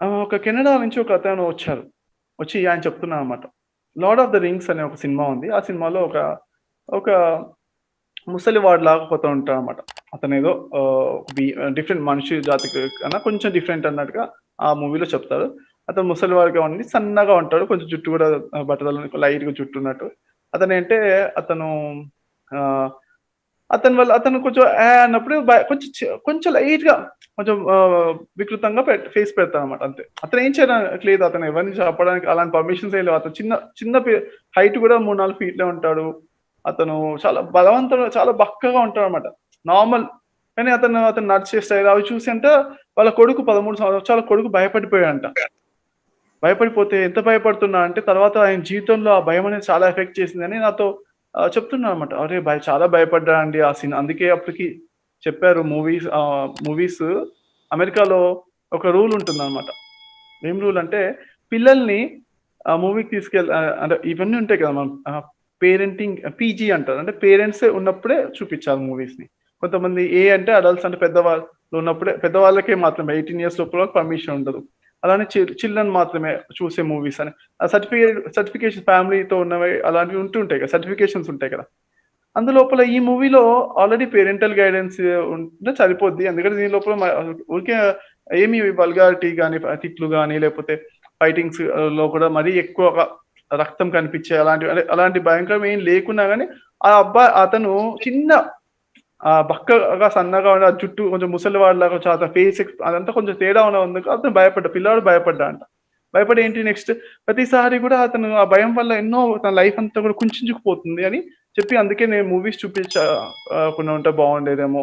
ఒక కెనడా నుంచి ఒక అతను వచ్చారు. వచ్చి ఆయన చెప్తున్నారనమాట. 'లార్డ్ ఆఫ్ ద రింగ్స్' అనే ఒక సినిమా ఉంది. ఆ సినిమాలో ఒక, ఒక ముసలివాడిలాగా పోతూ ఉంటాడు అనమాట అతను ఏదో డిఫరెంట్ మనిషి జాతికి కన్నా కొంచెం డిఫరెంట్ అన్నట్టుగా ఆ మూవీలో చెప్తారు. అతను ముసలివాడిగా ఉండి సన్నగా ఉంటాడు. కొంచెం జుట్టు కూడా ఆహ్, లైట్‌గా జుట్టు ఉన్నట్టు. అతను ఆహ్, అతను వల్ల అతను కొంచెం అన్నప్పుడు కొంచెం కొంచెం లైట్గా కొంచెం వికృతంగా ఫేస్ పెడతాను అనమాట అంతే. అతను ఏం చేయడానికి లేదు. అతను ఎవరిని చెప్పడానికి అలాంటి పర్మిషన్స్ ఏం లేవు. అతను చిన్న చిన్న హైట్ కూడా 3, 4 ఫీట్‌లే ఉంటాడు. అతను చాలా బలవంతుడు చాలా బక్కగా ఉంటాడు అనమాట నార్మల్ కానీ అతను అతను నడిచే స్టైల్ అవి చూసి అంటే వాళ్ళ కొడుకు 13 సంవత్సరాల కొడుకు భయపడిపోయాడంట. భయపడిపోతే ఎంత భయపడుతున్నా అంటే తర్వాత ఆయన జీవితంలో ఆ భయం అనేది చాలా ఎఫెక్ట్ చేసిందని నాతో చెప్తున్నారు అనమాట అరే! భయ చాలా భయపడ్డా అండి ఆ సినిమా అందుకే అప్పటికి చెప్పారు మూవీస్ మూవీస్ అమెరికాలో ఒక రూల్ ఉంటుంది అనమాట ఏం రూల్ అంటే పిల్లల్ని ఆ మూవీకి తీసుకెళ్ళి అంటే ఇవన్నీ ఉంటాయి కదా! మనం పేరెంటింగ్ పీజీ అంటారు. అంటే పేరెంట్సే ఉన్నప్పుడే చూపించాలి మూవీస్‌ని. కొంతమంది ఏ అంటే అడల్ట్స్ అంటే పెద్దవాళ్ళు ఉన్నప్పుడే పెద్దవాళ్ళకే మాత్రమే 18 ఇయర్స్ లోపల పర్మిషన్ ఉండదు. అలానే చిల్డ్రన్ మాత్రమే చూసే మూవీస్ అని. ఆ సర్టిఫికేట్ సర్టిఫికేషన్ ఫ్యామిలీతో ఉన్నవి అలాంటివి ఉంటూ ఉంటాయి కదా! సర్టిఫికేషన్స్ ఉంటాయి కదా! అందులోపల ఈ మూవీలో ఆల్రెడీ పేరెంటల్ గైడెన్స్ ఉంటే సరిపోద్ది. ఎందుకంటే దీని లోపల ఊరికే ఏమి వల్గారిటీ కానీ తిట్లు కానీ లేకపోతే ఫైటింగ్స్లో కూడా మరీ ఎక్కువగా రక్తం కనిపించే అలాంటివి అలాంటి భయంకరం ఏం లేకున్నా కానీ ఆ అబ్బాయి అతను చిన్న ఆ బక్కగా సన్నగా ఉన్న జుట్టు కొంచెం ముసలివాడిలాగా అతను ఫేస్ అదంతా కొంచెం తేడా ఉన్నందుకు అతను భయపడ్డా. పిల్లవాడు భయపడ్డా అంట భయపడి ఏంటి నెక్స్ట్ ప్రతిసారి కూడా అతను ఆ భయం వల్ల ఎన్నో తన లైఫ్ అంతా కూడా కుంచుకుపోతుంది అని చెప్పి అందుకే నేను మూవీస్ చూపించా ఉంటే బాగుండేదేమో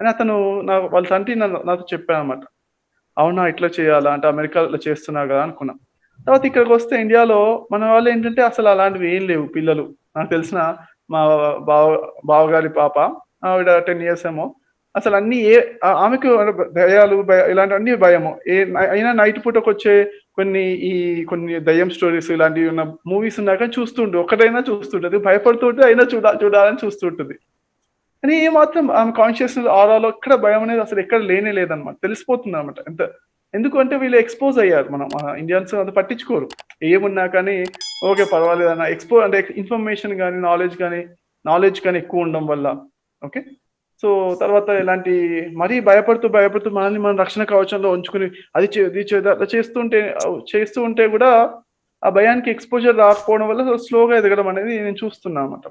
అని అతను నా వాళ్ళ తండ్రి నాతో చెప్పాను అనమాట అవునా! ఇట్లా చేయాలా? అంటే అమెరికాలో చేస్తున్నా కదా! అనుకున్నా. తర్వాత ఇక్కడికి వస్తే ఇండియాలో మన వాళ్ళు ఏంటంటే అసలు అలాంటివి ఏం లేవు పిల్లలు. నాకు తెలిసిన మా బావ బావగారి పాప ఆవిడ 10 ఇయర్స్ ఏమో అసలు అన్ని ఏ ఆమెకు దయాలు భయ ఇలాంటివన్నీ భయము. ఏ అయినా నైట్ పూటకు వచ్చే కొన్ని ఈ కొన్ని దయ్యం స్టోరీస్ ఇలాంటివి ఉన్న మూవీస్ ఉన్నా కానీ చూస్తుండు. ఒకటైనా చూస్తుంటది. భయపడుతుంటే అయినా చూడా చూడాలని చూస్తుంటది. కానీ ఏ మాత్రం ఆమె కాన్షియస్‌నెస్ ఆరాలో ఎక్కడ భయం అనేది అసలు ఎక్కడ లేనే లేదన్నమాట. తెలిసిపోతుందన్నమాట. ఎంత ఎందుకంటే వీళ్ళు ఎక్స్‌పోజ్ అయ్యారు. మనం ఇండియన్స్ అంత పట్టించుకోరు. ఏమున్నా కానీ ఓకే. పర్వాలేదు అన్న ఎక్స్‌పో అంటే ఇన్ఫర్మేషన్ కానీ నాలెడ్జ్ కానీ నాలెడ్జ్ కానీ ఎక్కువ ఉండడం వల్ల. ఓకే. సో, తర్వాత ఇలాంటి మరీ భయపడుతూ, భయపడుతూ మనల్ని మనం రక్షణ కవచంలో ఉంచుకొని అది ఇది చేస్తుంటే చేస్తూ ఉంటే కూడా ఆ భయానికి ఎక్స్‌పోజర్ రాకపోవడం వల్ల స్లోగా ఎదగడం అనేది నేను చూస్తున్నా అన్నమాట.